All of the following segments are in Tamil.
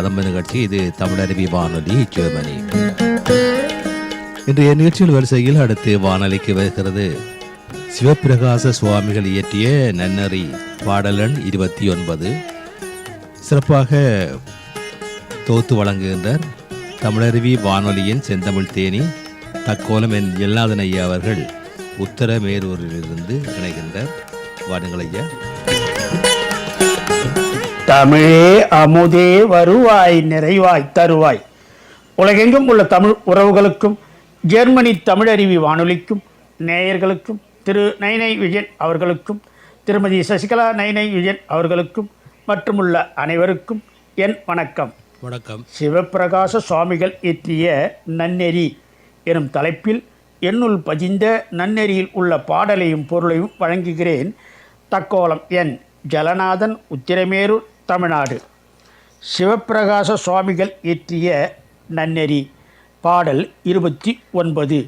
கதம்ப நிகழ்ச்சி இது தமிழருவி வானொலி ஜெர்மனி. இன்றைய நிகழ்ச்சியில் வரிசையில் அடுத்து வானொலிக்கு வருகிறது. சிவப்பிரகாச சுவாமிகள் இயற்றிய நன்னறி பாடலன் இருபத்தி ஒன்பது. சிறப்பாக தொகுத்து வழங்குகின்றார் தமிழருவி வானொலியின் செந்தமிழ் தேனி தக்கோலம் என் எல்லாதன் ஐயா அவர்கள் உத்தரமேரூரிலிருந்து இணைகின்றார். வாருங்கள் ஐயா. தமிழே அமுதே வருவாய் நிறைவாய் தருவாய். உலகெங்கும் உள்ள தமிழ் உறவுகளுக்கும் ஜெர்மனி தமிழருவி வானொலிக்கும் நேயர்களுக்கும் திரு நைனை விஜயன் அவர்களுக்கும் திருமதி சசிகலா நைனை விஜயன் அவர்களுக்கும் மற்றுமுள்ள அனைவருக்கும் என் வணக்கம். வணக்கம். சிவப்பிரகாச சுவாமிகள் இயற்றிய நன்னெறி எனும் தலைப்பில் என்னுள் பதிந்த நன்னெறியில் உள்ள பாடலையும் பொருளையும் வழங்குகிறேன் தக்கோலம் என் ஜலநாதன் உத்திரமேரூர் தமிழ்நாடு. சிவப்பிரகாச சுவாமிகள் இயற்றிய நன்னெறி பாடல் இருபத்தி ஒன்பது.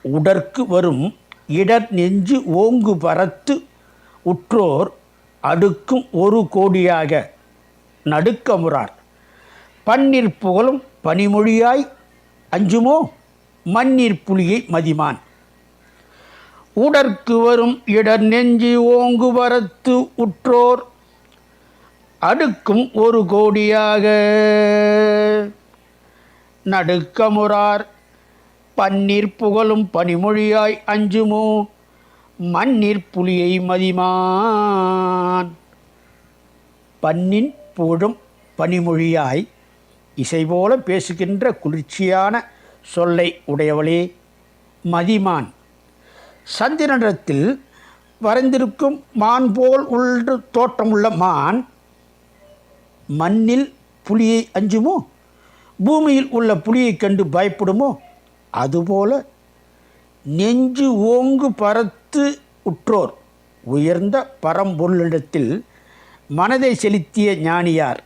உடற்கு வரும் இடர் நெஞ்சு ஓங்கு பரத்து உற்றோர் அடுக்கும் ஒரு கோடியாக நடுக்கமுறார். பன்னீர் புகழும் பனிமொழியாய் அஞ்சுமோ? மண்ணீர் புலியை மதிமான். உடற்கு வரும் இடர் நெஞ்சு ஓங்கு வரத்து உற்றோர் அடுக்கும் ஒரு கோடியாக. நடுக்கமுறார் பன்னீர் புகழும் பனிமொழியாய் அஞ்சுமோ மண்ணீர் புலியை மதிமான். பன்னின் புகழும் பனிமொழியாய் இசை போல பேசுகின்ற குளிர்ச்சியான சொல்லை உடையவளே மதிமான். சந்திரனிடத்தில் வரைந்திருக்கும் மான் போல் உள்ள தோற்றமுள்ள மான் மண்ணில் புலியை அஞ்சுமோ? பூமியில் உள்ள புலியை கண்டு பயப்படுமோ? அதுபோல நெஞ்சு ஓங்கு பரத்து உற்றோர் உயர்ந்த பரம்பொருளிடத்தில் மனதை செலுத்திய ஞானியார்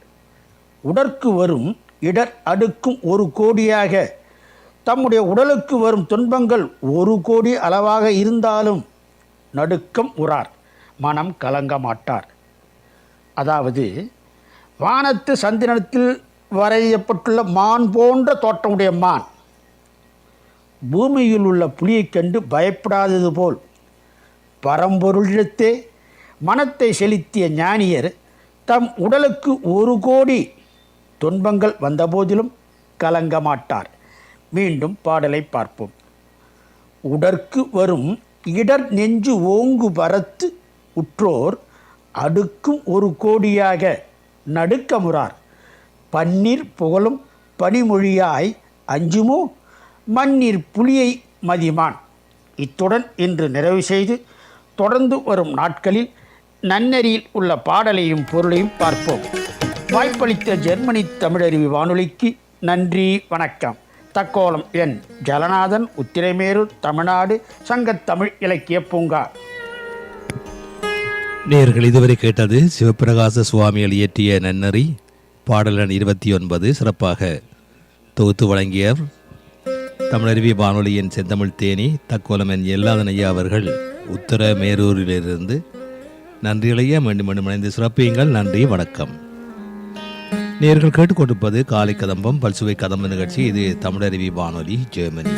உடற்கு வரும் இடர் அடுக்கும் ஒரு கோடியாக தம்முடைய உடலுக்கு வரும் துன்பங்கள் ஒரு கோடி அளவாக இருந்தாலும் நடுக்கம் உறார் மனம் கலங்க மாட்டார். அதாவது வானத்து சந்திரனத்தில் வரையப்பட்டுள்ள மான் போன்ற தோற்றமுடைய மான். பூமியில் உள்ள புலியைக் கண்டு பயப்படாதது போல். பரம்பொருளிடத்தே மனத்தை செலுத்திய ஞானியர் தம் உடலுக்கு ஒரு கோடி துன்பங்கள் வந்தபோதிலும் கலங்க மாட்டார் மீண்டும் பாடலை பார்ப்போம். உடற்கு வரும் இடர் நெஞ்சு ஓங்கு பரத்து உற்றோர் அடுக்கும் ஒரு கோடியாக நடுக்கமுறார். பன்னீர் புகழும் பனிமொழியாய் அஞ்சுமோ? மண்ணீர் புலியை மதிமான். இத்துடன் இன்று நிறைவு செய்து தொடர்ந்து வரும் நாட்களில் நன்னெறியில் உள்ள பாடலையும் பொருளையும் பார்ப்போம். வாய்ப்பளித்த ஜெர்மனி தமிழருவி வானொலிக்கு நன்றி வணக்கம். தக்கோலம் என் ஜலநாதன் உத்திரமேரூர் தமிழ்நாடு சங்கத்தமிழ் இலக்கிய பூங்கா. நேர்கள் இதுவரை கேட்டது சிவப்பிரகாச சுவாமிகள் இயற்றிய நன்னறி பாடலன் இருபத்தி ஒன்பது சிறப்பாக தொகுத்து வழங்கியவர் தமிழருவி வானொலியின் செந்தமிழ் தேனி தக்கோலமன் எல்லாதன் ஐயா அவர்கள் உத்தர மேரூரிலிருந்து. நன்றிகளையே மீண்டும் மீண்டும் இணைந்து சிறப்பியுங்கள். நன்றி வணக்கம். நேர்கள் கேட்டுக்கொண்டிருப்பது காலை கதம்பம் பல்சுவை கதம்ப நிகழ்ச்சி. இது தமிழருவி வானொலி ஜெர்மனி.